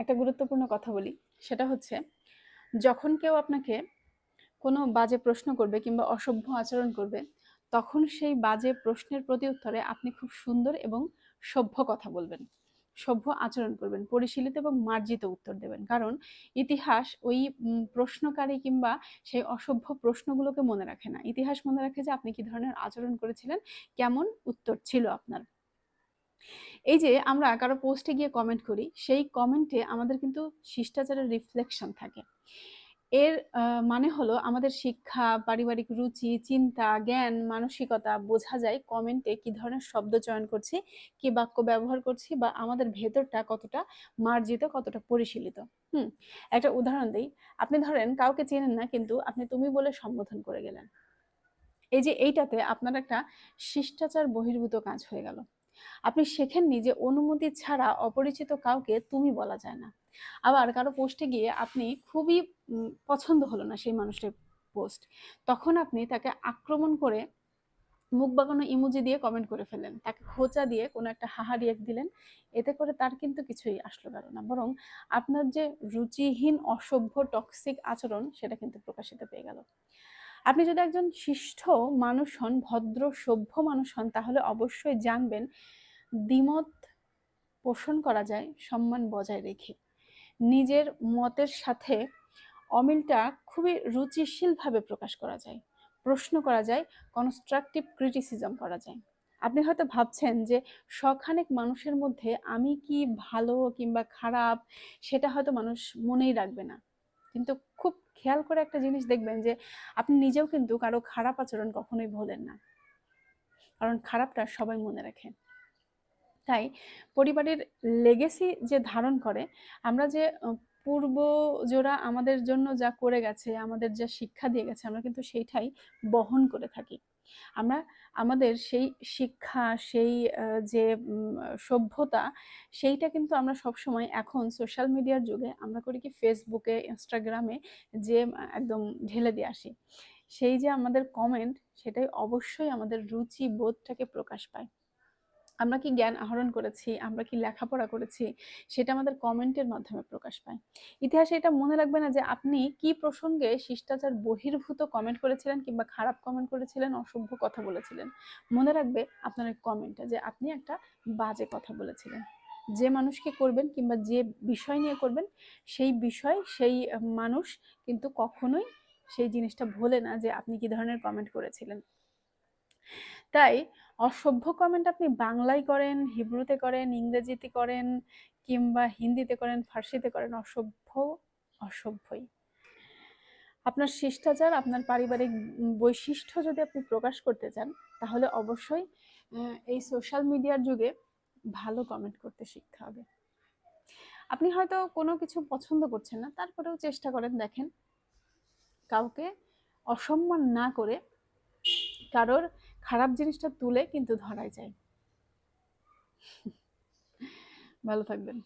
একটা গুরুত্বপূর্ণ কথা বলি। সেটা হচ্ছে, যখন কেউ আপনাকে কোনো বাজে প্রশ্ন করবে কিংবা অসভ্য আচরণ করবে, তখন সেই বাজে প্রশ্নের প্রতি উত্তরে আপনি খুব সুন্দর এবং সভ্য কথা বলবেন। সভ্য আচরণ করবেন, পরিশীলিত এবং মার্জিত উত্তর দেবেন। কারণ ইতিহাস ওই প্রশ্নকারী কিংবা সেই অসভ্য প্রশ্নগুলোকে মনে রাখে না। ইতিহাস মনে রাখে যে আপনি কি ধরনের আচরণ করেছিলেন, কেমন উত্তর ছিল আপনার। এই যে আমরা কারও পোস্টে গিয়ে কমেন্ট করি, সেই কমেন্টে আমাদের কিন্তু শিষ্টাচারের রিফ্লেকশন থাকে। এর মানে হলো আমাদের শিক্ষা, পারিবারিক রুচি, চিন্তা, জ্ঞান, মানসিকতা বোঝা যায় কমেন্টে কি ধরনের শব্দ চয়ন করছি, কি বাক্য ব্যবহার করছি বা আমাদের ভেতরটা কতটা মার্জিত, কতটা পরিশীলিত। হুম, একটা উদাহরণ দিই। আপনি ধরেন কাউকে চেনেন না কিন্তু আপনি তুমি বলে সম্বোধন করে গেলেন। এই যে এইটাতে আপনার একটা শিষ্টাচার বহির্ভূত কাজ হয়ে গেল। আপনি শেখেননি যে অনুমতি ছাড়া অপরিচিত কাউকে তুমি বলা যায় না। আবার কারও পোস্টে গিয়ে আপনি খুবই পছন্দ হলো না সেই মানুষটার পোস্ট তখন আপনি তাকে আক্রমণ করে মুখ বাগানো ইমোজি দিয়ে কমেন্ট করে ফেলেন তাকে খোঁচা দিয়ে কোনো একটা হাহা রিয়েক্ট দিলেন। এতে করে তার কিন্তু কিছুই আসলো গেল না, বরং আপনার যে রুচিহীন, অসভ্য টক্সিক আচরণ সেটা কিন্তু প্রকাশিত পেয়ে গেল। আপনি যদি একজন শিষ্ট মানুষ হন, ভদ্র, সভ্য মানুষ হন, তাহলে অবশ্যই জানবেন দ্বিমত পোষণ করা যায়, সম্মান বজায় রেখে। নিজের মতের সাথে অমিলটা খুবই রুচিশীলভাবে প্রকাশ করা যায়, প্রশ্ন করা যায় কনস্ট্রাকটিভ ক্রিটিসিজম করা যায়। আপনি হয়তো ভাবছেন যে শখানেক মানুষের মধ্যে আমি কি ভালো কিংবা খারাপ, সেটা হয়তো মানুষ মনেই রাখবে না। কিন্তু খুব খেয়াল করে একটা জিনিস দেখবেন যে, আপনি নিজেও কিন্তু কারও খারাপ আচরণ কখনোই ভোলেন না। কারণ খারাপটা সবাই মনে রাখে। তাই পরিবারের লেগেসি যে ধারণ করে, আমরা যে পূর্বজোরা আমাদের জন্য যা করে গেছে, আমাদের যা শিক্ষা দিয়ে গেছে, আমরা কিন্তু সেইটাই বহন করে থাকি। আমরা আমাদের সেই শিক্ষা, সেই যে সভ্যতা, সেইটা কিন্তু আমরা সবসময় এখন সোশ্যাল মিডিয়ার যুগে আমরা করি কি ফেসবুকে ইনস্টাগ্রামে যে একদম ঢেলে দিয়ে আসি। সেই যে আমাদের কমেন্ট সেটাই অবশ্যই আমাদের রুচি বোধটাকে প্রকাশ পায়। আমরা কি জ্ঞান আহরণ করেছি? আমরা কি লেখাপড়া করেছি? সেটা আমাদের কমেন্টের মাধ্যমে প্রকাশ পায়। ইতিহাসে এটা মনে রাখবে না যে আপনি কি প্রসঙ্গে শিষ্টাচার বহির্ভূত কমেন্ট করেছিলেন কিংবা খারাপ কমেন্ট করেছিলেন, অসভ্য কথা বলেছিলেন? মনে রাখবে আপনার কমেন্টে যে আপনি একটা বাজে কথা বলেছিলেন। যে মানুষকে করবেন কিংবা যে বিষয় নিয়ে করবেন, সেই বিষয়, সেই মানুষ কিন্তু কখনোই সেই জিনিসটা ভোলে না যে আপনি কি ধরনের কমেন্ট করেছিলেন। তাই অসভ্য কমেন্ট আপনি বাংলায় করেন, হিব্রুতে করেন, ইংরেজিতে করেন কিংবা হিন্দিতে করেন, ফার্সিতে করেন, অসভ্য, অসভ্যই। আপনার শিষ্টাচার, আপনার পারিবারিক বৈশিষ্ট্য যদি আপনি প্রকাশ করতে চান, তাহলে অবশ্যই এই সোশ্যাল মিডিয়ার যুগে ভালো কমেন্ট করতে শিখতে হবে। আপনি হয়তো কোনো কিছু পছন্দ করছেন না, তারপরেও চেষ্টা করেন, দেখেন। কাউকে অসম্মান না করে কারোর খারাপ জিনিসটা তুলে কিন্তু ধরাই যায়। ভালো থাকবেন।